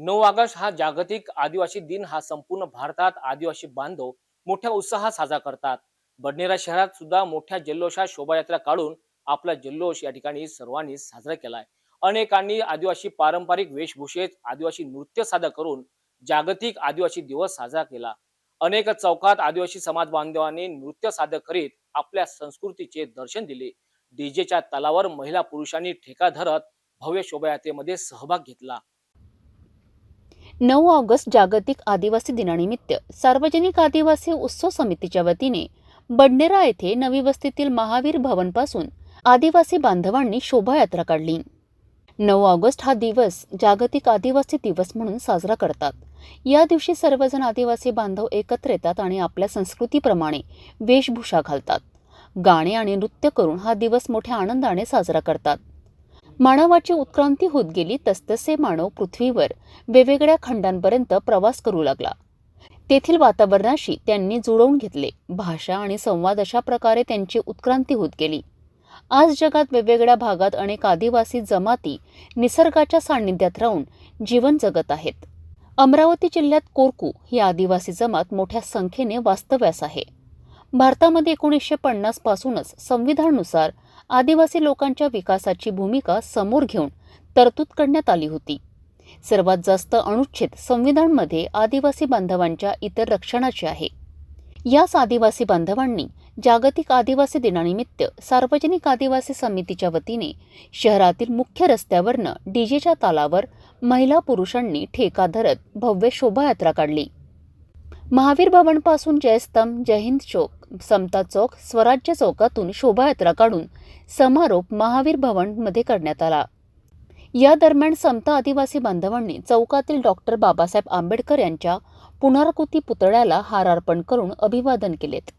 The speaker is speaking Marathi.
नऊ ऑगस्ट हा जागतिक आदिवासी दिन हा संपूर्ण भारतात आदिवासी बांधव मोठ्या उत्साहात साजरा करतात. बडनेरा शहरात सुद्धा मोठ्या जल्लोषात शोभायात्रा काढून आपला जल्लोष या ठिकाणी सर्वांनी साजरा केलाय. अनेकांनी आदिवासी पारंपरिक वेशभूषेत आदिवासी नृत्य सादर करून जागतिक आदिवासी दिवस साजरा केला. अनेक चौकात आदिवासी समाज बांधवांनी नृत्य सादर करीत आपल्या संस्कृतीचे दर्शन दिले. डीजेच्या तलावर महिला पुरुषांनी ठेका धरत भव्य शोभायात्रेमध्ये सहभाग घेतला. नऊ ऑगस्ट जागतिक आदिवासी दिनानिमित्त सार्वजनिक आदिवासी उत्सव समितीच्या वतीने बडनेरा येथे नवी वस्तीतील महावीर भवनपासून आदिवासी बांधवांनी शोभायात्रा काढली. नऊ ऑगस्ट हा दिवस जागतिक आदिवासी दिवस म्हणून साजरा करतात. या दिवशी सर्वजण आदिवासी बांधव एकत्र येतात आणि आपल्या संस्कृतीप्रमाणे वेशभूषा घालतात. गाणे आणि नृत्य करून हा दिवस मोठ्या आनंदाने साजरा करतात. मानवाची उत्क्रांती होत गेली तसतसे मानव पृथ्वीवर वेगवेगळ्या खंडांपर्यंत प्रवास करू लागला. तेथील वातावरणाशी त्यांनी जुळवून घेतले. भाषा आणि संवाद अशा प्रकारे त्यांची उत्क्रांती होत गेली. आज जगात वेगवेगळ्या भागात अनेक आदिवासी जमाती निसर्गाच्या सान्निध्यात राहून जीवन जगत आहेत. अमरावती जिल्ह्यात कोरकू ही आदिवासी जमात मोठ्या संख्येने वास्तव्यास आहे. भारतामध्ये एकोणीसशे पन्नास पासूनच संविधानानुसार आदिवासी लोकांच्या विकासाची भूमिका समोर घेऊन तरतूद करण्यात आली होती. सर्वात जास्त अनुच्छेद संविधानमध्ये आदिवासी बांधवांच्या इतर रक्षणाचे आहे. याच आदिवासी बांधवांनी जागतिक आदिवासी दिनानिमित्त सार्वजनिक आदिवासी समितीच्या वतीने शहरातील मुख्य रस्त्यावरनं डीजेच्या तालावर महिला पुरुषांनी ठेका धरत भव्य शोभायात्रा काढली. महावीर भवनपासून जयस्तंभ जयहिंद चौक समता चौक स्वराज्य चौकातून शोभायात्रा काढून समारोप महावीर भवनमध्ये करण्यात आला. या दरम्यान समता आदिवासी बांधवांनी चौकातील डॉक्टर बाबासाहेब आंबेडकर यांच्या पुनराकृती पुतळ्याला हार अर्पण करून अभिवादन केलेत.